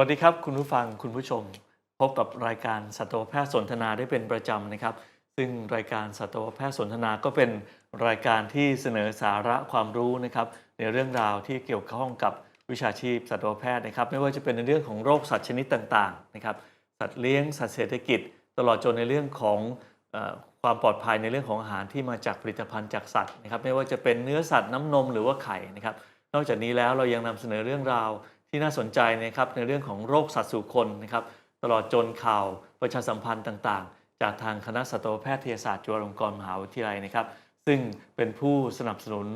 สวัสดีครับ คุณผู้ฟังคุณผู้ชม พบกับรายการสัตวแพทย์สนทนาได้เป็นประจำนะครับ ซึ่งรายการสัตวแพทย์สนทนาก็เป็นรายการที่เสนอสาระความรู้นะครับ ในเรื่องราวที่เกี่ยวข้องกับวิชาชีพสัตวแพทย์นะครับ ไม่ว่าจะเป็นในเรื่องของโรคสัตว์ชนิดต่างๆนะครับ สัตว์เลี้ยงสัตว์เศรษฐกิจ ตลอดจนในเรื่องของความปลอดภัยในเรื่องของอาหารที่มาจากผลิตภัณฑ์จากสัตว์นะครับ ไม่ว่าจะเป็นเนื้อสัตว์น้ำนมหรือว่าไข่นะครับ นอกจากนี้แล้วเรายังนำเสนอเรื่องราว ที่น่าสนใจนะครับในเรื่องของโรคสัตว์สู่คนนะครับตลอดจนข่าวประชาสัมพันธ์ต่างๆ จากทางคณะสัตวแพทยศาสตร์จุฬาลงกรณ์มหาวิทยาลัยนะครับ ซึ่งเป็นผู้สนับสนุน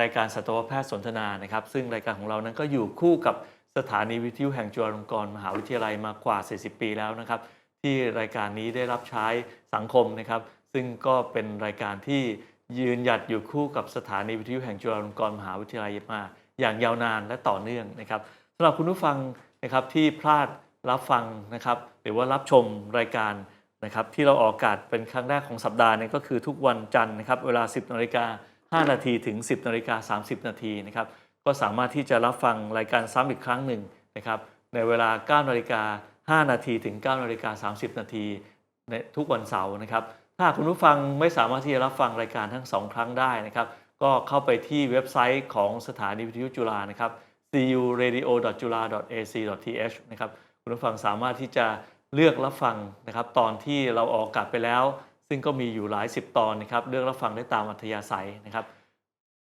รายการสัตวแพทย์สนทนานะครับ ซึ่งรายการของเรานั้นก็อยู่คู่กับสถานีวิทยุแห่งจุฬาลงกรณ์มหาวิทยาลัยมากว่า 40 ปีแล้วนะครับ ที่รายการนี้ได้รับใช้สังคมนะครับ ซึ่งก็เป็นรายการที่ยืนหยัดอยู่คู่กับสถานีวิทยุแห่งจุฬาลงกรณ์มหาวิทยาลัยมา อย่างยาวนานและต่อเนื่องนะครับสำหรับคุณผู้ฟังนะครับที่พลาดรับฟังนะครับ หรือว่ารับชมรายการนะครับ ที่เราออกอากาศเป็นครั้งแรกของสัปดาห์นี้ก็คือทุกวันจันทร์นะครับ เวลา 10นาฬิกา5นาทีถึง 10นาฬิกา30นาทีนะครับก็สามารถที่จะรับฟังรายการซ้ำอีกครั้งหนึ่งนะครับในเวลา9นาฬิกา5นาทีถึง9นาฬิกา30นาทีในทุกวันเสาร์นะครับ ถ้าคุณผู้ฟังไม่สามารถที่จะรับฟังรายการทั้งสองครั้งได้นะครับ ก็เข้าไปที่เว็บไซต์ของสถานีวิทยุจุฬานะครับ curadio.jula.ac.th นะครับคุณผู้ฟังสามารถที่จะเลือกรับฟังนะครับ ตอนที่เราออกอากาศไปแล้ว ซึ่งก็มีอยู่หลายสิบตอนนะครับ เลือกรับฟังได้ตามอัธยาศัยนะครับ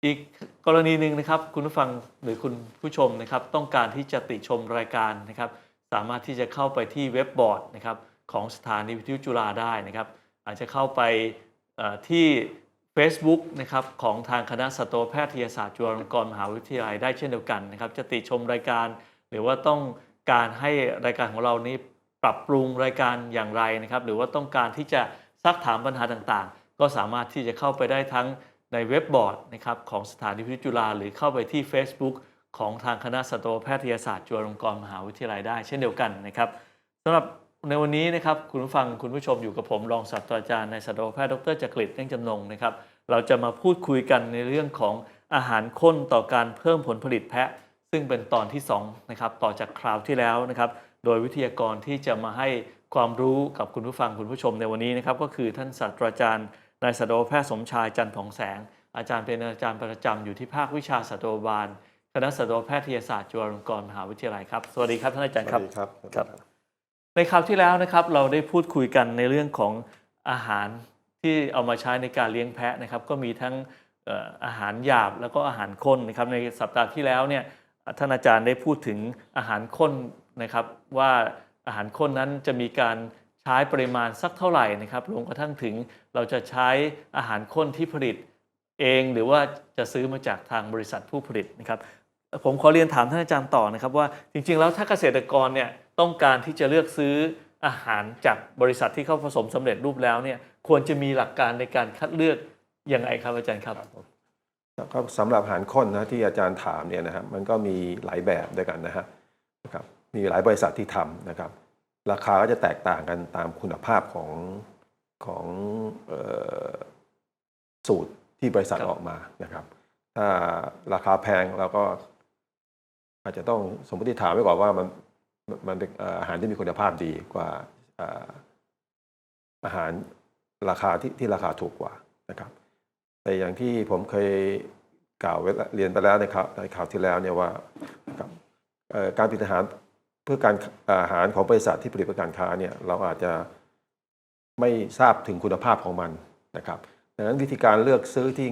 อีกกรณีหนึ่งนะครับ คุณผู้ฟังหรือคุณผู้ชมนะครับ ต้องการที่จะติชมรายการนะครับ สามารถที่จะเข้าไปที่เว็บบอร์ดนะครับของสถานีวิทยุจุฬาได้นะครับ อาจจะเข้าไปที่ Facebook นะครับของทางคณะสัตวแพทยศาสตร์จุฬาลงกรณ์มหาวิทยาลัยได้เช่นเดียวกันนะครับจะติชมรายการ หรือว่าต้องการให้รายการของเรานี้ปรับปรุงรายการอย่างไรนะครับหรือว่าต้องการที่จะซักถามปัญหาต่างๆ ก็สามารถที่จะเข้าไปได้ทั้งในเว็บบอร์ดนะครับของสถานีวิทยุจุฬาหรือเข้าไปที่ Facebook ของทางคณะสัตวแพทยศาสตร์จุฬาลงกรณ์มหาวิทยาลัยได้ เช่นเดียวกันนะครับสำหรับ ในวันนี้นะครับคุณผู้ฟังคุณผู้ชมอยู่กับผมรองศาสตราจารย์ในสัตวแพทย์ดรจักริดเน่งจำนงนะครับเราจะมาพูดคุยกันในเรื่องของอาหารข้นต่อการเพิ่มผลผลิตแพะ ซึ่งเป็นตอนที่2นะครับต่อจากคราวที่แล้วนะครับโดยวิทยากรที่จะมาให้ความรู้กับคุณผู้ฟังคุณผู้ชมในวันนี้นะครับก็คือท่านศาสตราจารย์นายสัตวแพทย์สมชายจันทร์ผ่องแสง อาจารย์เป็นอาจารย์ประจำอยู่ที่ภาควิชาสัตวบาลคณะสัตวแพทยศาสตร์จุฬาลงกรณ์มหาวิทยาลัยครับสวัสดีครับท่านอาจารย์สครับวัสดีครับครับ ในคราวที่แล้วนะครับเราได้พูดคุยกันในเรื่องของอาหารที่เอามาใช้ในการเลี้ยงแพะนะครับ ก็มีทั้งอาหารหยาบแล้วก็อาหารข้นนะครับในสัปดาห์ที่แล้วเนี่ยท่านอาจารย์ได้พูดถึงอาหารข้นนะครับว่าอาหารข้นนั้นจะมีการใช้ปริมาณสักเท่าไหร่นะครับรวมกระทั่งถึงเราจะใช้อาหารข้นที่ผลิตเองหรือว่าจะซื้อมาจากทางบริษัทผู้ผลิตนะครับผมขอเรียนถามท่านอาจารย์ต่อนะครับว่าจริงๆแล้วถ้าเกษตรกรเนี่ย ต้องการที่จะเลือกซื้ออาหารจากบริษัทที่เข้าผสมสำเร็จรูปแล้วเนี่ยควรจะมีหลักการในการคัดเลือกอยังไงครับอาจารย์ครับก็สำหรับอาหารข้นนะที่อาจารย์ถามเนี่ยนะครับมันก็มีหลายแบบด้วยกันนะฮะนะครับมีหลายบริษัทที่ทำนะครับ ราคาก็จะแตกต่างกันตามคุณภาพของของออสูตรที่บริษัทออกมานะครับ ถ้าราคาแพงเราก็ อาจจะต้องสมมติฐานไว้ก่อนว่ามัน มันเป็นอาหารที่มีคุณภาพดีกว่าอาหารราคาที่ที่ราคาถูกกว่านะครับ แต่อย่างที่ผมเคยกล่าวเรียนไปแล้วในข่าวในข่าวที่แล้วเนี่ยว่าการผลิตอาหารเพื่อการอาหารของบริษัทที่ผลิตเพื่อการค้าเนี่ยเราอาจจะไม่ทราบถึงคุณภาพของมันนะครับดังนั้นวิธีการเลือกซื้อที่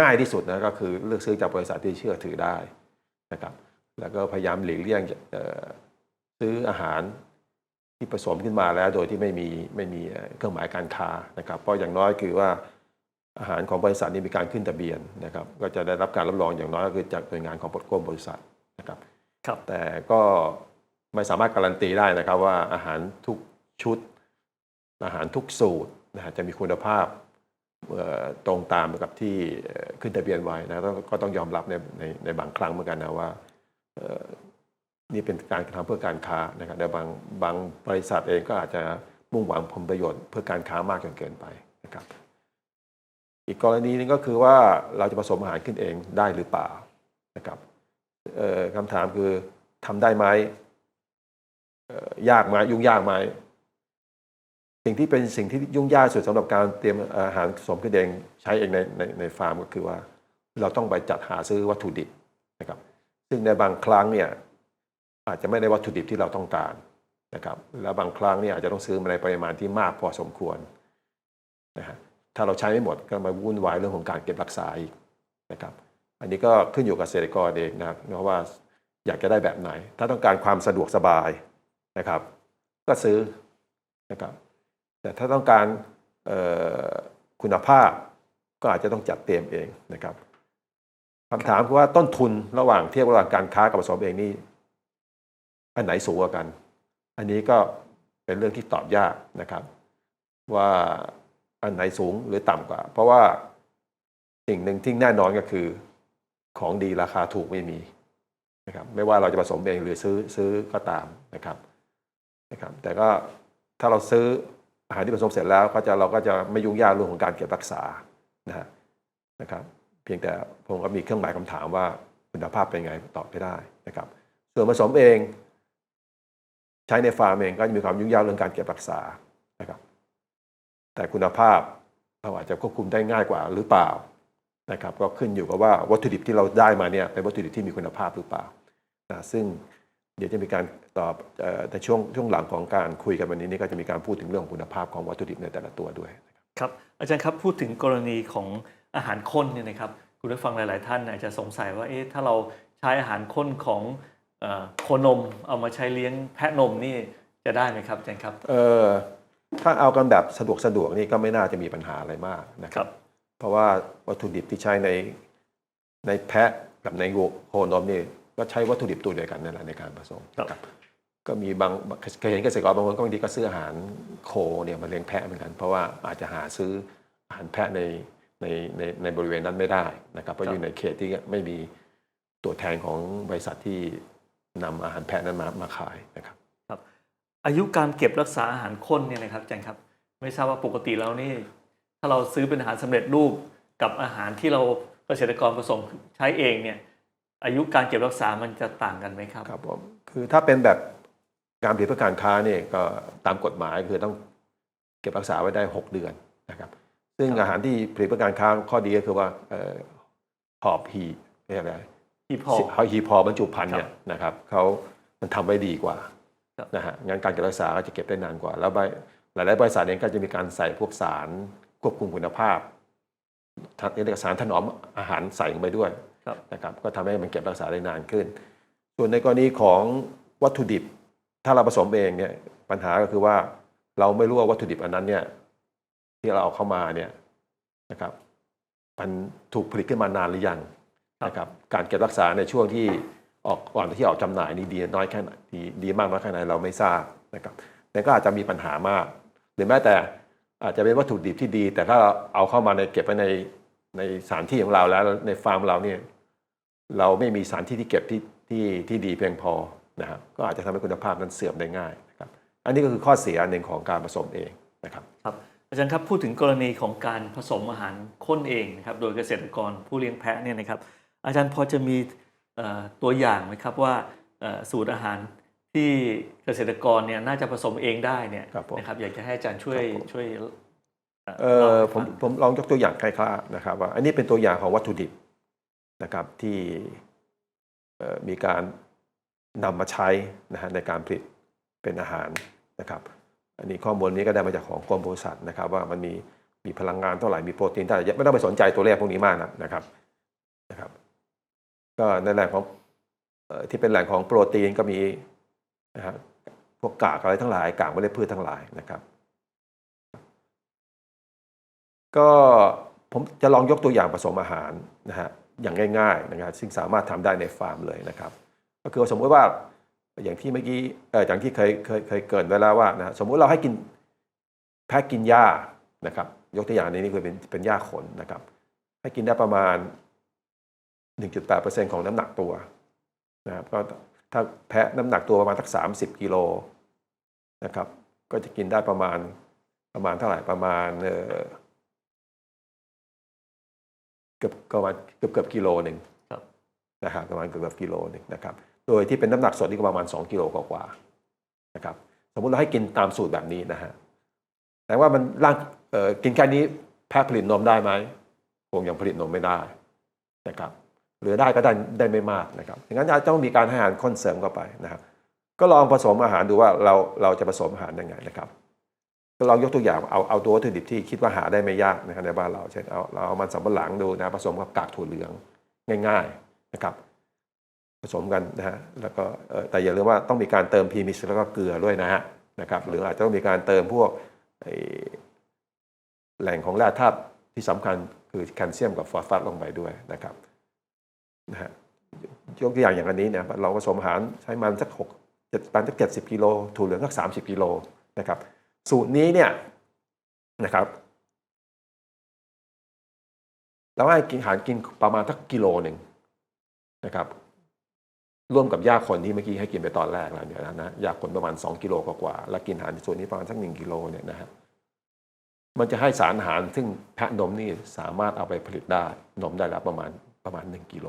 ง่ายที่สุดนะก็คือเลือกซื้อจากบริษัทที่เชื่อถือได้นะครับ แล้วก็พยายามหลีกเลี่ยง ซื้ออาหารที่ผสมขึ้นมาแล้วโดยที่ไม่มีไม่มีเอ่อเครื่องหมายการค้านะครับ เพราะอย่างน้อยคือว่าอาหารของบริษัทนี้มีการขึ้นทะเบียนนะครับ ก็จะได้รับการรับรองอย่างน้อยก็คือจากหน่วยงานของปกครองบริษัทนะครับครับ แต่ก็ไม่สามารถการันตีได้นะครับว่าอาหารทุกชุด อาหารทุกสูตรนะฮะจะมีคุณภาพเอ่อตรงตามกับที่เอ่อขึ้นทะเบียนไว้นะต้องก็ต้องยอมรับในในในบางครั้งเหมือนกันนะว่าเอ่อ นี่เป็นการกระทำเพื่อการค้านะครับแต่บางบางบริษัทเองก็อาจจะมุ่งหวังผลประโยชน์เพื่อการค้ามากจนเกินไปนะครับ อีกกรณีนึงก็คือว่าเราจะผสมอาหารขึ้นเองได้หรือเปล่านะครับคำถามคือทำได้ไหมยากไหมยุ่งยากไหมสิ่งที่เป็นสิ่งที่ยุ่งยากสุดสำหรับการเตรียมอาหารผสมขึ้นเองใช้เองในในในฟาร์มก็คือว่า เราต้องไปจัดหาซื้อวัตถุดิบนะครับ ซึ่งในบางครั้งเนี่ย อาจจะไม่ได้วัตถุดิบที่เราต้องการนะครับแล้วบางครั้งนี่อาจจะต้องซื้อมาในปริมาณที่มากพอสมควรนะฮะถ้าเราใช้ไม่หมดก็มาวุ่นวายเรื่องของการเก็บรักษาอีกนะครับอันนี้ก็ขึ้นอยู่กับเกษตรกรเองนะครับเพราะว่าอยากจะได้แบบไหน ถ้าต้องการความสะดวกสบายนะครับ ก็ซื้อนะครับแต่ถ้าต้องการคุณภาพก็อาจจะต้องจัดเตรียมเองนะครับคำถามคือว่าต้นทุนระหว่างเทียบระหว่างการค้ากับผสมเองนี่ อันไหนสูงกว่ากัน อันนี้ก็เป็นเรื่องที่ตอบยากนะครับ ว่าอันไหนสูงหรือต่ำกว่า เพราะว่าสิ่งหนึ่งที่แน่นอนก็คือของดีราคาถูกไม่มีนะครับ ไม่ว่าเราจะผสมเองหรือซื้อซื้อก็ตามนะครับนะครับ แต่ก็ถ้าเราซื้ออาหารที่ผสมเสร็จแล้วก็จะเราก็จะไม่ยุ่งยากเรื่องของการเก็บรักษานะฮะนะครับ เพียงแต่ผมก็มีเครื่องหมายคำถามว่าคุณภาพเป็นไงตอบไม่ได้นะครับ ส่วนผสมเอง ใช้ในฟาร์มเองก็จะมีความยุ่งยากเรื่องการเก็บรักษานะครับ แต่คุณภาพเราอาจจะควบคุมได้ง่ายกว่าหรือเปล่านะครับ ก็ขึ้นอยู่กับว่าวัตถุดิบที่เราได้มาเนี่ยเป็นวัตถุดิบที่มีคุณภาพหรือเปล่านะซึ่งเดี๋ยวจะมีการตอบเอ่อในช่วงช่วงหลังของการคุยกันวันนี้นี่ก็จะมีการพูดถึงเรื่องของคุณภาพของวัตถุดิบในแต่ละตัวด้วยครับอาจารย์ครับพูดถึงกรณีของอาหารข้นเนี่ยนะครับคุณผู้ฟังหลาย ๆ ท่านอาจจะสงสัยว่าเอ๊ะถ้าเราใช้อาหารข้นของ โคนมเอามาใช้เลี้ยงแพะนมนี่จะได้ไหมครับอาจารย์ครับ เอ่อถ้าเอากันแบบสะดวกสะดวกนี่ก็ไม่น่าจะมีปัญหาอะไรมากนะคครัรับบเพราะว่าวัตถุดิบที่ใช้ในในแพะกับในโคนมนี่ก็ใช้วัตถุดิบตัวเดียวกันนั่นแหละในการผสมครับก็มีบางเคยเห็นเกษตรกรบางคนก็บางทีก็ซื้ออาหารโคเนี่ยมาเลี้ยงแพะเหมือนกัน เพราะว่าอาจจะหาซื้ออาหารแพะในในในในบริเวณนั้นไม่ได้นะครับเพราะอยู่ในเขตที่ไม่มีตัวแทนของบริษัทที่ นำอาหารแพะนั้นมามาขายนะครับ อายุการเก็บรักษาอาหารข้นเนี่ยนะครับอาจารย์ครับ ไม่ทราบว่าปกติแล้วนี่ ถ้าเราซื้อเป็นอาหารสำเร็จรูปกับอาหารที่เราเกษตรกรผสมใช้เองเนี่ย อายุการเก็บรักษามันจะต่างกันไหมครับครับผมคือถ้าเป็นแบบการผลิตเพื่อการค้าเนี่ยก็ตามกฎหมายคือต้องเก็บรักษาไว้ได้ 6 เดือนนะครับ ซึ่งครับอาหารที่ผลิตเพื่อการค้าข้อดีก็คือว่าเอ่อหอบหีบเรียกอะไร ที่พอเขาหีบพอบรรจุภัณฑ์ครับเนี่ยนะครับเขามันทำไว้ดีกว่าครับนะฮะงานการเก็บรักษาก็จะเก็บได้นานกว่า แล้วใบหลาย ๆ บริษัทเองก็จะมีการใส่พวกสารควบคุมคุณภาพทั้งเอกสารถนอมอาหารใส่ลงไปด้วยครับนะครับก็ทำให้มันเก็บรักษาได้นานขึ้น ส่วนในกรณีของวัตถุดิบ ถ้าเราผสมเองเนี่ยปัญหาก็คือว่าเราไม่รู้ว่าวัตถุดิบอันนั้นเนี่ยที่เราเอาเข้ามาเนี่ยนะครับมันถูกผลิตขึ้นมานานหรือยังครับนะครับ การเก็บรักษาในช่วงที่ออกก่อนที่ออกจำหน่ายนี่ดีน้อยแค่ไหนดีดีมากน้อยแค่ไหนเราไม่ทราบนะครับแต่ก็อาจจะมีปัญหามาก หรือแม้แต่อาจจะเป็นวัตถุดิบที่ดี แต่ถ้าเอาเข้ามาในเก็บไว้ในในสถานที่ของเราแล้วในฟาร์มเราเนี่ยเราไม่มีสารที่ที่เก็บที่ที่ที่ดีเพียงพอนะครับก็อาจจะทำให้คุณภาพนั้นเสื่อมได้ง่ายนะครับอันนี้ก็คือข้อเสียหนึ่งของการผสมเองนะครับครับอาจารย์ครับพูดถึงกรณีของการผสมอาหารข้นเองนะครับโดยเกษตรกรผู้เลี้ยงแพะเนี่ยนะครับ อาจารย์พอจะมีเอ่อตัวอย่างไหมครับว่าเอ่อสูตรอาหารที่เกษตรกรเนี่ยน่าจะผสมเองได้เนี่ยครับผมนะครับอยากจะให้อาจารย์ช่วยครับผมช่วยเออผมผมลองยกตัวอย่างคล้ายๆนะครับว่าอันนี้เป็นตัวอย่างของวัตถุดิบนะครับที่เอ่อมีการนำมาใช้นะฮะในการผลิตเป็นอาหารนะครับ อันนี้ข้อมูลนี้ก็ได้มาจากของกรมปศุสัตว์นะครับ ว่ามันมีมีพลังงานเท่าไหร่มีโปรตีนเท่าไหร่ไม่ต้องไปสนใจตัวเลขพวกนี้มากนะนะครับนะครับ ก็ในแหล่งของที่เป็นแหล่งของโปรตีนก็มีนะฮะพวกกากอะไรทั้งหลายกากเมล็ดพืชทั้งหลายนะครับ ก็ผมจะลองยกตัวอย่างผสมอาหารนะฮะอย่างง่าย ๆนะครับซึ่งสามารถทำได้ในฟาร์มเลยนะครับ ก็คือสมมติว่าอย่างที่เมื่อกี้เอออย่างที่เคยเคยเคยเกินไว้แล้วว่านะฮะสมมุติเราให้กินแพะกินหญ้านะครับ ยกตัวอย่างนี้นี่คือเป็นเป็นหญ้าขนนะครับ ให้กินได้ประมาณ 1.8%ของน้ำหนักตัวนะครับก็ถ้าแพะน้ำหนักตัวประมาณสัก 30กิโลนะครับ ก็จะกินได้ประมาณประมาณเท่าไหร่ประมาณเอ่อเกือบประมาณเกือบเกือบกิโลหนึ่งครับนะครับประมาณเกือบเกือบกิโลหนึ่งนะครับโดยที่เป็นน้ำหนักสดนี่ก็ประมาณ 2กิโลกว่านะครับสมมุติเราให้กินตามสูตรแบบนี้นะฮะแต่ว่ามันร่างเอ่อกินแค่นี้แพะผลิตนมได้ไหมคงยังผลิตนมไม่ได้นะครับ เหลือได้ก็ได้ได้ไม่มากนะครับดังนั้นอาจจะต้องมีการให้อาหารข้นเสริมเข้าไปนะครับ ก็ลองผสมอาหารดูว่าเราเราจะผสมอาหารยังไงนะครับ ก็ลองยกตัวอย่างเอาเอาตัววัตถุดิบที่คิดว่าหาได้ไม่ยากนะครับในบ้านเราเช่นเอาเราเอามันสำปะหลังดูนะผสมกับกากถั่วเหลืองง่าย ๆนะครับ ผสมกันนะฮะแล้วก็เออแต่อย่าลืมว่าต้องมีการเติมพรีมิกซ์แล้วก็เกลือด้วยนะฮะนะครับ หรืออาจจะต้องมีการเติมพวกไอแหล่งของแร่ธาตุที่สำคัญคือแคลเซียมกับฟอสฟาตลงไปด้วยนะครับ นะฮะยกตัวอย่างอย่างอันนี้เนี่ยเราผสมอาหารใช้มันสักหกเจ็ดประมาณสักเจ็ดสิบกิโลถั่วเหลืองสักสามสิบกิโลนะครับ สูตรนี้เนี่ยนะครับเราให้กินอาหารกินประมาณสักกิโลหนึ่งนะครับ ร่วมกับยาคนที่เมื่อกี้ให้กินไปตอนแรกแล้วเนี่ยนะนะยาคนประมาณ 2 กิโลกว่าๆแล้วกินอาหารส่วนนี้ประมาณสัก1กิโลเนี่ยนะฮะมันจะให้สารอาหารซึ่งแพะนมนี่สามารถเอาไปผลิตได้นมได้แล้วประมาณประมาณ 1กิโล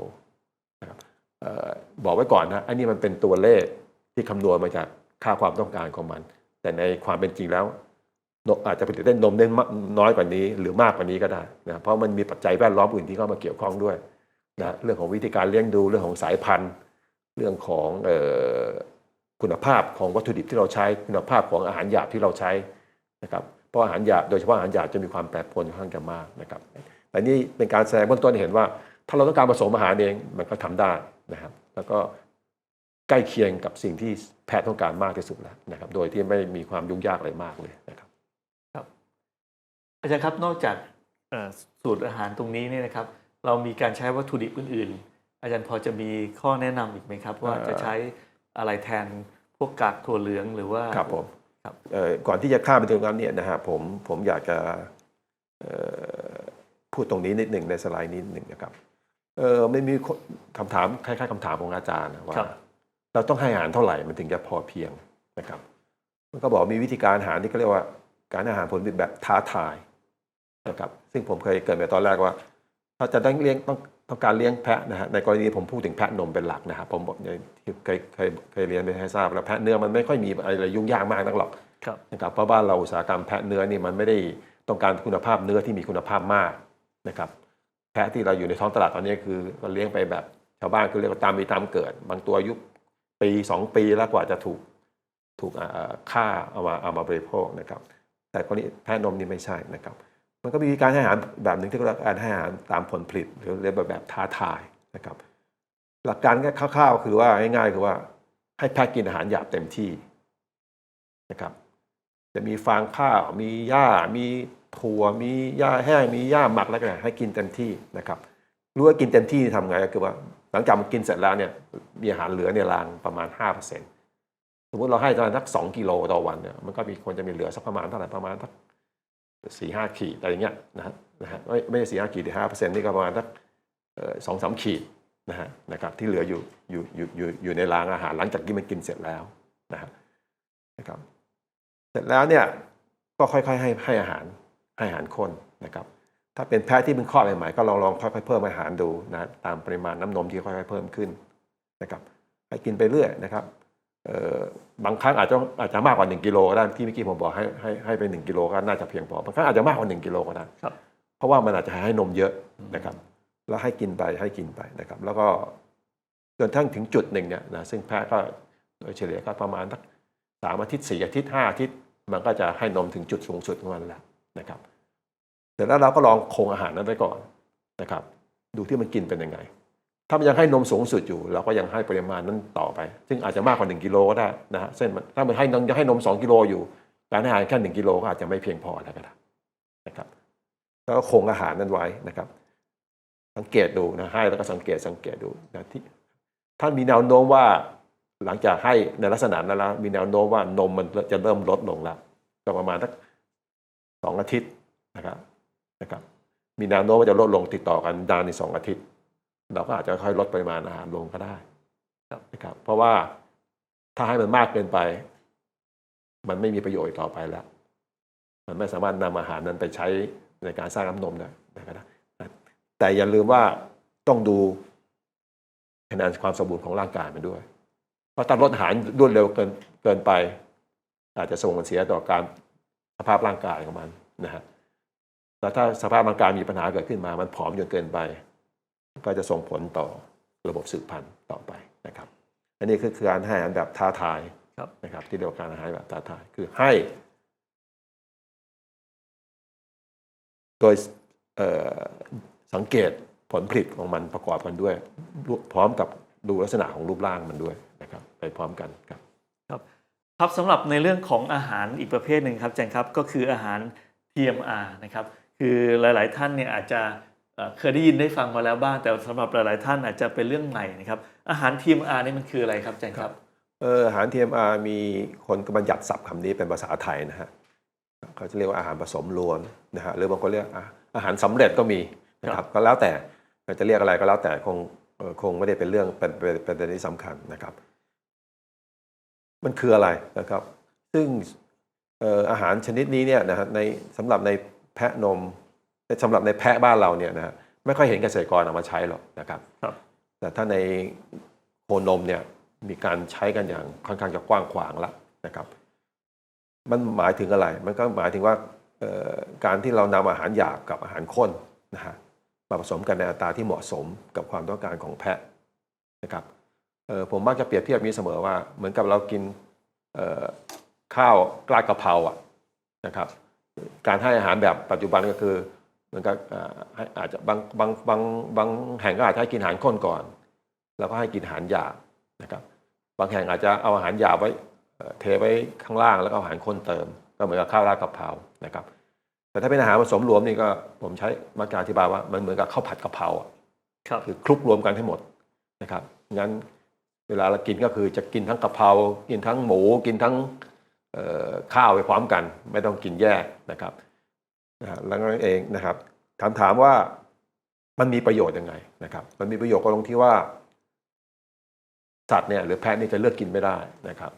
บอกไว้ก่อนนะอันนี้มันเป็นตัวเลขที่คำนวณมาจากค่าความต้องการของมัน แต่ในความเป็นจริงแล้วนมอาจจะผลิตได้นมได้น้อยกว่านี้ หรือมากกว่านี้ก็ได้นะเพราะมันมีปัจจัยแวดล้อมอื่นที่เข้ามาเกี่ยวข้องด้วยนะเรื่องของวิธีการเลี้ยงดูเรื่องของสายพันธุ์ เรื่องของออคุณภาพของวัตถุดิบที่เราใช้คุณภาพของอาหารหยาบที่เราใช้นะครับเพราะอาหารหยาบโดยเฉพาะอาหารหยาบจะมีความแปรปรวนค่อนข้างจะมากนะครับแต่นี่เป็นการแสดงเบื้องต้นเห็นว่า ถ้าเราต้องการผสมอาหารเองมันก็ทำได้ นะครับแล้วก็ใกล้เคียงกับสิ่งที่แพทย์ต้องการมากที่สุดแล้วนะครับ โดยที่ไม่มีความยุ่งยากอะไรมากเลยนะครับอาจารย์ครับนอกจากเอ่อสูตรอาหารตรงนี้เนี่ยนะครับ เรามีการใช้วัตถุดิบอื่น ๆ อาจารย์พอจะมีข้อแนะนำอีกไหมครับ ว่าเอ่อจะใช้อะไรแทนพวกกากถั่วเหลืองหรือว่าครับผมครับเอ่อก่อนที่จะข้ามไปถึงนั้นเนี่ยนะฮะผมผมอยากจะเอ่อพูดตรงนี้นิดหนึ่งในสไลด์นี้นิดหนึ่งนะครับ เออไม่มีคนคำถามคล้ายๆคำถามของอาจารย์นะว่าครับเราต้องให้อาหารเท่าไหร่มันถึงจะพอเพียงนะครับ มันก็บอกมีวิธีการอาหารที่เขาเรียกว่าการให้อาหารผลแบบท้าทายนะครับ ซึ่งผมเคยเกริดไปตอนแรกว่า ถ้าจะได้เลี้ยงต้องต้องการเลี้ยงแพะนะฮะในกรณีผมพูดถึงแพะนมเป็นหลักนะครับผมบอกอย่างที่เคยเคยเคยเรียนไปให้ทราบแล้วแพะเนื้อมันไม่ค่อยมีอะไรยุ่งยากมากนักหรอกครับนะครับเพราะบ้านเราอุตสาหกรรมแพะเนื้อนี่มันไม่ได้ต้องการคุณภาพเนื้อที่มีคุณภาพมากนะครับ แพะที่เราอยู่ในท้องตลาดตอนนี้คือเราเลี้ยงไปแบบชาวบ้านคือเรียกว่าตามมีตามเกิด บางตัวอายุปีสองปีแล้วกว่าจะถูกถูกอ่าฆ่าเอามาเอามาบริโภคนะครับ แต่กรณีแพะนมนี่ไม่ใช่นะครับ มันก็มีการให้อาหารแบบหนึ่งที่เรียกว่าการให้อาหารตามผลผลิต หรือเรียกแบบท้าทายนะครับ หลักการก็คร่าวๆคือว่าง่ายๆคือว่าให้แพะกินอาหารหยาบเต็มที่นะครับ จะมีฟางข้าวมีหญ้ามี ถั่วมีหญ้าแห้งมีหญ้าหมักแล้วก็ให้กินเต็มที่นะครับรู้ว่ากินเต็มที่ทำไงก็คือว่าหลังจากมันกินเสร็จแล้วเนี่ยมีอาหารเหลือในรางประมาณ 5%สมมติเราให้ประมาณสักสองกิโลต่อวันเนี่ยมันก็มีควรจะมีเหลือสักประมาณเท่าไหร่ประมาณสักสี่ห้าขีดอะไรอย่างเงี้ยนะฮะนะฮะไม่ไม่ใช่สี่ห้าขีดห้าเปอร์เซ็นต์นี่ก็ประมาณสักสองสามขีดนะฮะนะครับที่เหลืออยู่อยู่อยู่อยู่อยู่ในรางอาหารหลังจากที่มันกินเสร็จแล้วนะฮะนะครับเสร็จแล้วเนี่ยก็ค่อยๆให้ให้อาหาร อาหารคนนะครับ ถ้าเป็นแพะที่เพิ่งคลอดใหม่ๆก็ลองลองค่อยๆเพิ่มอาหารดูนะตามปริมาณน้ำนมที่ค่อยๆเพิ่มขึ้นนะครับให้กินไปเรื่อยนะครับเอ่อบางครั้งอาจจะอาจจะมากกว่า 1กิโลก็ได้ที่เมื่อกี้ผมบอกให้ให้ให้ไป1กิโลก็น่าจะเพียงพอบางครั้งอาจจะมากกว่า 1กิโลก็ได้ครับเพราะว่ามันอาจจะให้นมเยอะนะครับ แล้วให้กินไปให้กินไปนะครับ แล้วก็จนทั้งถึงจุดหนึ่งเนี่ยนะซึ่งแพะก็โดยเฉลี่ยก็ประมาณสักสามอาทิตย์สี่อาทิตย์ห้าอาทิตย์ มันก็จะให้นมถึงจุดสูงสุดของมันแล้ว นะครับเสร็จแล้วเราก็ลองคงอาหารนั้นไว้ก่อนนะครับ ดูที่มันกินเป็นยังไง ถ้ามันยังให้นมสูงสุดอยู่ เราก็ยังให้ปริมาณนั้นต่อไป ซึ่งอาจจะมากกว่า 1กิโลก็ได้นะฮะเส้นถ้ามันให้นมยังให้นม 2 กิโลอยู่ การให้อาหารแค่1กิโลก็อาจจะไม่เพียงพอแล้วก็ได้นะครับแล้วก็คงอาหารนั้นไว้นะครับ สังเกตดูนะให้แล้วก็สังเกตสังเกตดูนะที่ท่านมีแนวโน้มว่าหลังจากให้ในลักษณะนั้นแล้วมีแนวโน้มว่านมมันจะเริ่มลดลงแล้วก็ประมาณสัก สองอาทิตย์นะครับนะครับมีแนวโน้มว่าจะลดลงติดต่อกันนานในสองอาทิตย์ เราก็อาจจะค่อยลดปริมาณอาหารลงก็ได้นะครับเพราะว่าถ้าให้มันมากเกินไป มันไม่มีประโยชน์ต่อไปแล้ว มันไม่สามารถนำอาหารนั้นไปใช้ในการสร้างน้ำนมได้นะครับแต่อย่าลืมว่าต้องดูคะแนนความสมบูรณ์ของร่างกายมันด้วย เพราะถ้าลดอาหารรวดเร็วเกินเกินไป อาจจะส่งผลเสียต่อการ สภาพร่างกายของมันนะฮะแล้วถ้าสภาพร่างกายมีปัญหาเกิดขึ้นมา มันผอมจนเกินไป ก็จะส่งผลต่อระบบสืบพันธุ์ต่อไปนะครับ อันนี้คือคือการให้อาหารแบบท้าทายครับนะครับ ที่เรียกว่าการให้แบบท้าทาย คือให้ โดยเอ่อสังเกตผลผลิตของมันประกอบกันด้วย พร้อมกับดูลักษณะของรูปร่างมันด้วยนะครับ ไปพร้อมกันครับ ครับสำหรับในเรื่องของอาหารอีกประเภทหนึ่งครับอาจารย์ครับก็คืออาหาร TMR นะครับคือหลาย ๆ ท่านเนี่ยอาจจะเคยได้ยินได้ฟังมาแล้วบ้าง แต่สำหรับหลาย ๆ ท่านอาจจะเป็นเรื่องใหม่นะครับอาหาร TMR นี่มันคืออะไรครับอาจารย์ครับอาหาร TMR มีคนก็บัญญัติศัพท์คำนี้เป็นภาษาไทยนะฮะเขาจะเรียกว่าอาหารผสมรวมนะฮะหรือบางคนเรียกอาหารสำเร็จก็มีนะครับก็แล้วแต่จะเรียกอะไรก็แล้วแต่คงคงไม่ได้เป็นเรื่องเป็นเป็นเป็นประเด็นที่สำคัญนะครับ มันคืออะไรนะครับ ซึ่งเอ่ออาหารชนิดนี้เนี่ยนะฮะในสำหรับในแพะนมสำหรับในแพะบ้านเราเนี่ยนะฮะไม่ค่อยเห็นเกษตรกรเอามาใช้หรอกนะครับครับแต่ถ้าในโคนมเนี่ยมีการใช้กันอย่างค่อนข้างจะกว้างขวางแล้วนะครับ มันหมายถึงอะไร มันก็หมายถึงว่าเอ่อการที่เรานำอาหารหยาบกับอาหารข้นนะฮะมาผสมกันในอัตราที่เหมาะสมกับความต้องการของแพะนะครับ เอ่อผมมักจะเปรียบเทียบนี้เสมอว่าเหมือนกับเรากินเอ่อข้าวกล้ากะเพราอะนะครับ การให้อาหารแบบปัจจุบันก็คือเหมือนกับเอ่อให้อาจจะบางบางบางบางแห่งก็อาจจะให้กินอาหารข้นก่อน แล้วก็ให้กินอาหารหยาบนะครับ บางแห่งอาจจะเอาอาหารหยาบไว้เอ่อเทไว้ข้างล่างแล้วก็เอาอาหารข้นเติม ก็เหมือนกับข้าวราดกะเพรานะครับ แต่ถ้าเป็นอาหารผสมรวมนี่ก็ผมใช้มักจะอธิบายว่ามันเหมือนกับข้าวผัดกะเพราอะครับคือคลุกรวมกันให้หมดนะครับงั้นเวลาเรากินก็คือจะกินทั้งกะเพรา กินทั้งหมู กินทั้งข้าวไปพร้อมกัน ไม่ต้องกินแยกนะครับแล้วนั่นเองนะครับ ถามถามว่ามันมีประโยชน์ยังไงนะครับ มันมีประโยชน์ก็ตรงที่ว่า สัตว์เนี่ยหรือแพะนี่จะเลือกกินไม่ได้นะครับ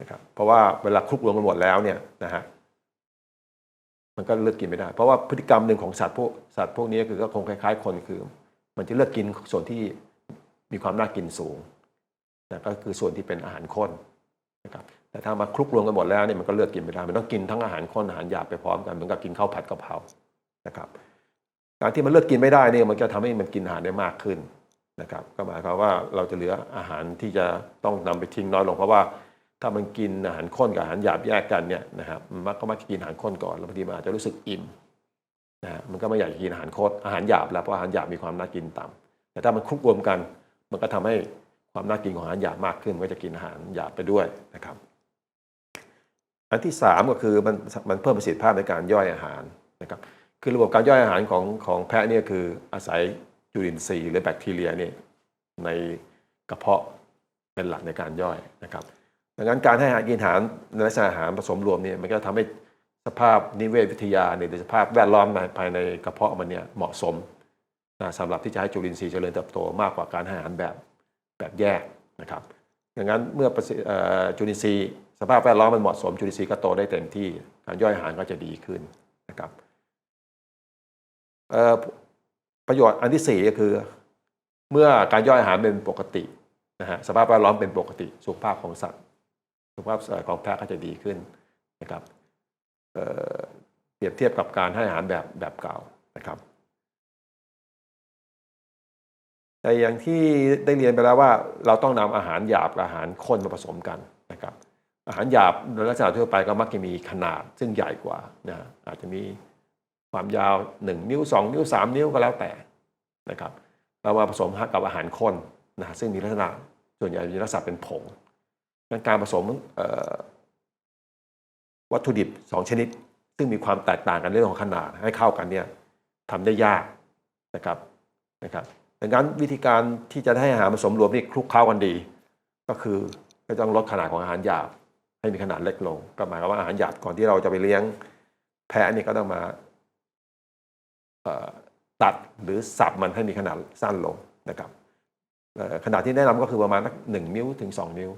นะครับ เพราะว่าเวลาคลุกรวมกันหมดแล้วเนี่ยนะฮะมันก็เลือกกินไม่ได้ เพราะว่าพฤติกรรมหนึ่งของสัตว์พวกสัตว์พวกนี้คือก็คงคล้าย ๆ คนคือ มันจะเลือกกินส่วนที่มีความน่ากินสูง นะก็คือส่วนที่เป็นอาหารข้นนะครับแต่ถ้ามาคลุกรวมกันหมดแล้วเนี่ยมันก็เลือกกินไม่ได้มันต้องกินทั้งอาหารข้นอาหารหยาบไปพร้อมกันเหมือนกับกินข้าวผัดกะเพรานะครับการที่มันเลือกกินไม่ได้เนี่ยมันจะทำให้มันกินอาหารได้มากขึ้นนะครับก็หมายความว่าเราจะเหลืออาหารที่จะต้องนำไปทิ้งน้อยลงเพราะว่าถ้ามันกินอาหารข้นกับอาหารหยาบแยกกันเนี่ยนะครับมันกก็มักจะกินอาหารข้นก่อนแล้วบางทีมันอาจจะรู้สึกอิ่มนะมันก็ไม่อยากกินอาหารโคตรอาหารหยาบแล้วเพราะอาหารหยาบมีความน่ากินต่ำแต่ถ้ามันคลุกรวมกัน มันก็ทำให้ ความน่ากินของอาหารหยาบมากขึ้นก็จะกินอาหารหยาบไปด้วยนะครับอันที่สามก็คือมันมันเพิ่มประสิทธิภาพในการย่อยอาหารนะครับคือระบบการย่อยอาหารของของแพะเนี่ยคืออาศัยจุลินทรีย์หรือแบคทีเรียเนี่ยในกระเพาะเป็นหลักในการย่อยนะครับดังนั้นการให้อาหารกินอาหารในลักษณะอาหารผสมรวมเนี่ยมันก็ทำให้สภาพนิเวศวิทยาเนี่ยหรือสภาพแวดล้อมในภายในกระเพาะมันเนี่ยเหมาะสมนะสำหรับที่จะให้จุลินทรีย์เจริญเติบโตมากกว่าการให้อาหารแบบ แบบแยกนะครับดังนั้นเมื่ออจุลินทรีย์สภาพแวดล้อมมันเหมาะสมจุลินทรีย์ก็โตได้เต็มที่การย่อยอาหารก็จะดีขึ้นนะครับประโยชน์อันที่สี่ก็คือ เมื่อการย่อยอาหารเป็นปกตินะฮะสภาพแวดล้อมเป็นปกติ สุขภาพของสัตว์ สุขภาพของแพะก็จะดีขึ้นนะครับเเปรียบเทียบกับการให้อาหารแบบแบบเก่านะครับ แต่อย่างที่ได้เรียนไปแล้วว่าเราต้องนำอาหารหยาบกับอาหารข้นมาผสมกันนะครับ อาหารหยาบโดยลักษณะทั่วไปก็มักจะมีขนาดซึ่งใหญ่กว่านะอาจจะมีความยาว 1 นิ้ว 2 นิ้ว 3 นิ้วก็แล้วแต่นะครับ เรามาผสมกับอาหารข้นนะซึ่งมีลักษณะส่วนใหญ่มีลักษณะเป็นผงงั้นการผสมวัตถุดิบ 2 ชนิด ซึ่งมีความแตกต่างกันเรื่องของขนาดให้เข้ากันเนี่ยทำได้ยากนะครับนะครับ ดังนั้นวิธีการที่จะให้อาหารผสมรวมนี่คลุกเคล้ากันดี ก็คือก็ต้องลดขนาดของอาหารหยาบให้มีขนาดเล็กลง ก็หมายความว่าอาหารหยาบก่อนที่เราจะไปเลี้ยงแพะนี่ก็ต้องมาตัดหรือสับมันให้มีขนาดสั้นลงนะครับขนาดที่แนะนำก็คือประมาณหนึ่งนิ้วถึง 2 นิ้ว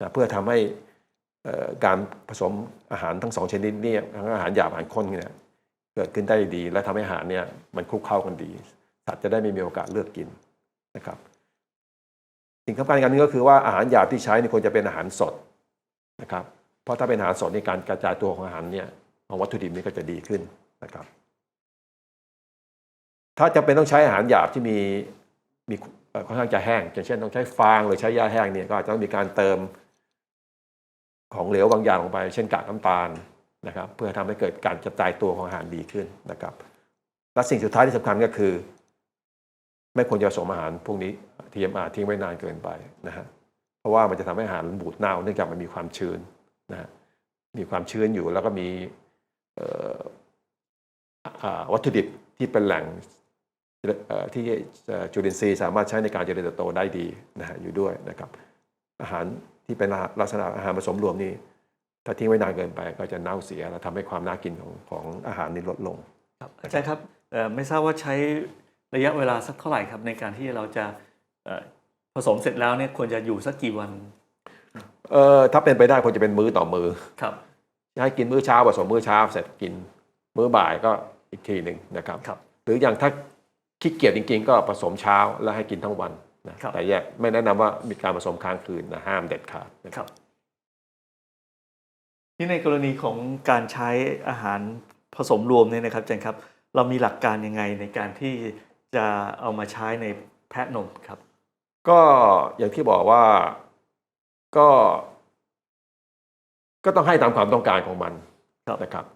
นะเพื่อทำให้การผสมอาหารทั้งสองชนิดนี่ทั้งอาหารหยาบอาหารข้นเนี่ยเกิดขึ้นได้ดี และทำให้อาหารเนี่ยมันคลุกเข้ากันดี สัตว์จะได้ไม่มีโอกาสเลือกกินนะครับสิ่งสำคัญอีกอันหนึงก็คือว่าอาหารหยาบที่ใช้นี่ควรจะเป็นอาหารสดนะครับ เพราะถ้าเป็นอาหารสดในการกระจายตัวของอาหารเนี่ยของวัตถุดิบนี่ก็จะดีขึ้นนะครับ ถ้าจะเป็นต้องใช้อาหารหยาบที่มีมีค่อนข้างจะแห้งอย่างเช่นต้องใช้ฟางหรือใช้ยาแห้งเนี่ยก็อาจจะต้องมีการเติมของเหลวบางอย่างลงไป เช่นกากน้ำตาลนะครับ เพื่อทำให้เกิดการกระจายตัวของอาหารดีขึ้นนะครับ และสิ่งสุดท้ายที่สำคัญก็คือ ไม่ควรจะผสมอาหารพวกนี้ TMR ทิ้งไว้นานเกินไปนะฮะเพราะว่ามันจะทำให้อาหารบูดเน่าเนื่องจากมันมีความชื้นนะฮะมีความชื้นอยู่แล้วก็มีวัตถุดิบที่เป็นแหล่งที่จุลินทรีย์สามารถใช้ในการเจริญเติบโตได้ดีนะฮะอยู่ด้วยนะครับ อาหารที่เป็นลักษณะอาหารผสมรวมนี่ถ้าทิ้งไว้นานเกินไปก็จะเน่าเสียและทำให้ความน่ากินของของอาหารนี่ลดลงครับอาจารย์ครับไม่ทราบว่าใช้ ระยะเวลาสักเท่าไหร่ครับในการที่เราจะเอ่อผสมเสร็จแล้วเนี่ยควรจะอยู่สักกี่วันเอ่อถ้าเป็นไปได้ควรจะเป็นมื้อต่อมื้อครับให้กินมื้อเช้าผสมมื้อเช้าเสร็จกินมื้อบ่ายก็อีกทีหนึ่งนะครับครับหรืออย่างถ้าขี้เกียจจริง ๆ ก็ผสมเช้าแล้วให้กินทั้งวันนะครับแต่แยกไม่แนะนำว่ามีการผสมค้างคืนนะห้ามเด็ดขาดนะคครับรับที่ในกรณีของการใช้อาหารผสมรวมเนี่ยนะครับอาจารย์ครับ เรามีหลักการยังไงในการที่ จะเอามาใช้ในแพะนมครับ ก็อย่างที่บอกว่าก็ ก็ต้องให้ตามความต้องการของมันครับนะครับ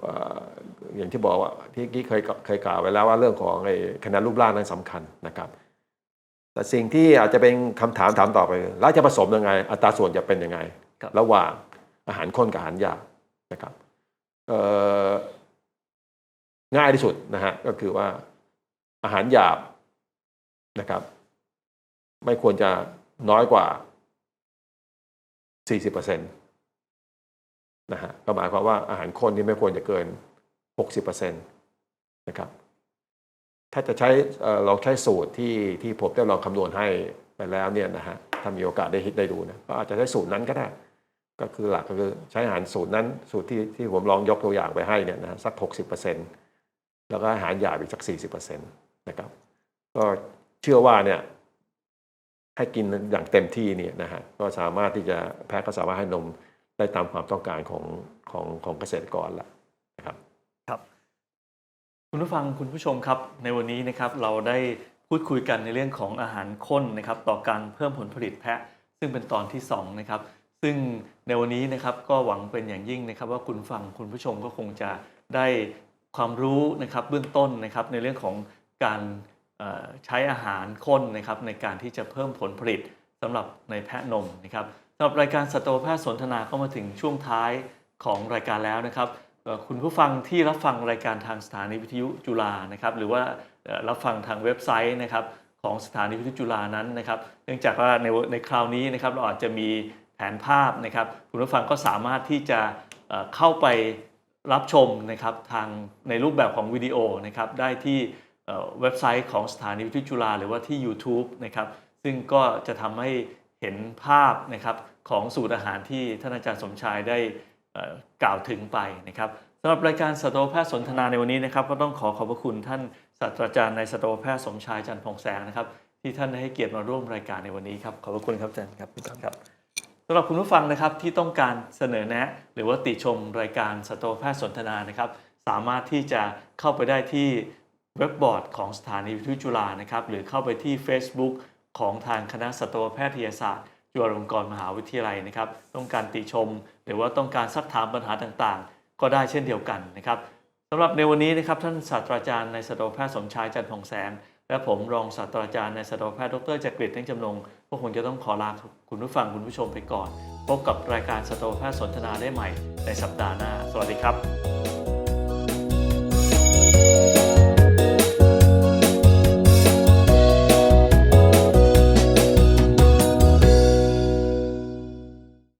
เอ่ออย่างที่บอกว่าที่กี้เคยเคยกล่าวไว้แล้วว่าเรื่องของไอ้คะแนนรูปร่างนั้นสำคัญนะครับ แต่สิ่งที่อาจจะเป็นคำถามถามต่อไปแล้วจะผสมยังไง อัตราส่วนจะเป็นยังไงครับระหว่างอาหารข้นกับอาหารหยาบนะครับเอ่อง่ายที่สุดนะฮะก็คือว่า อาหารหยาบนะครับ ไม่ควรจะน้อยกว่า 40%นะฮะก็หมายความว่าอาหารข้นที่ไม่ควรจะเกิน 60%นะครับ ถ้าจะใช้เอ่อเราใช้สูตรที่ที่ผมได้ลองคำนวณให้ไปแล้วเนี่ยนะฮะถ้ามีโอกาสได้ได้ดูนะก็อาจจะใช้สูตรนั้นก็ได้ ก็คือหลักก็คือใช้อาหารสูตรนั้นสูตรที่ที่ผมลองยกตัวอย่างไปให้เนี่ยนะฮะสัก 60%แล้วก็อาหารหยาบอีกสัก 40%น นะครับ ก็เชื่อว่าเนี่ยให้กินอย่างเต็มที่เนี่ยนะฮะก็สามารถที่จะแพะก็สามารถให้นมได้ตามความต้องการของของของเกษตรกรละนะครับครับ คุณผู้ฟังคุณผู้ชมครับ ในวันนี้นะครับเราได้พูดคุยกันในเรื่องของอาหารข้นนะครับ ต่อการเพิ่มผลผลิตแพะ ซึ่งเป็นตอนที่สองนะครับซึ่งในวันนี้นะครับก็หวังเป็นอย่างยิ่งนะครับ ว่าคุณฟังคุณผู้ชมก็คงจะได้ความรู้นะครับเบื้องต้นนะครับในเรื่องของ การใช้อาหารข้นนะครับในการที่จะเพิ่มผลผลิตสำหรับในแพะนมนะครับสำหรับรายการสัตวแพทย์สนทนาก็มาถึงช่วงท้ายของรายการแล้วนะครับคุณผู้ฟังที่รับฟังรายการทางสถานีวิทยุจุฬานะครับหรือว่ารับฟังทางเว็บไซต์นะครับของสถานีวิทยุจุฬานั้นนะครับ เนื่องจากว่าในในคราวนี้นะครับเราอาจจะมีแผนภาพนะครับ คุณผู้ฟังก็สามารถที่จะเข้าไปรับชมนะครับทางในรูปแบบของวิดีโอนะครับได้ที่ เว็บไซต์ของสถานีวิทยุจุฬาหรือว่าที่ YouTube นะครับซึ่งก็จะทำให้เห็นภาพนะครับของสูตรอาหารที่ท่านอาจารย์สมชายได้กล่าวถึงไปนะครับสำหรับรายการสัตวแพทย์สนทนาในวันนี้นะครับ ก็ต้องขอขอบพระคุณท่านศาสตราจารย์ในสัตวแพทย์สมชายจันทร์พงแสงนะครับ ที่ท่านได้ให้เกียรติมาร่วมรายการในวันนี้ครับขอบพระคุณครับอาจารย์ครับครับสำหรับคุณผู้ฟังนะครับที่ต้องการเสนอแนะ หรือว่าติชมรายการสัตวแพทย์สนทนานะครับ สามารถที่จะเข้าไปได้ที่ เว็บบอร์ดของสถานีวิทยุจุฬานะครับ หรือเข้าไปที่ Facebook ของทางคณะสัตวแพทยศาสตร์ จุฬาลงกรณ์มหาวิทยาลัยนะครับ ต้องการติชม หรือว่าต้องการซักถามปัญหาต่างๆ ก็ได้เช่นเดียวกันนะครับสำหรับในวันนี้นะครับท่านศาสตราจารย์ในสัตวแพทย์สมชายจันทร์พงแสง และผมรองศาสตราจารย์ในสัตวแพทย์ดรจักริดเล่งจำนงก็คงจะต้องขอลาคุณผู้ฟังคุณผู้ชมไปก่อน พบกับรายการสัตวแพทย์สนทนาได้ใหม่ในสัปดาห์หน้า สวัสดีครับ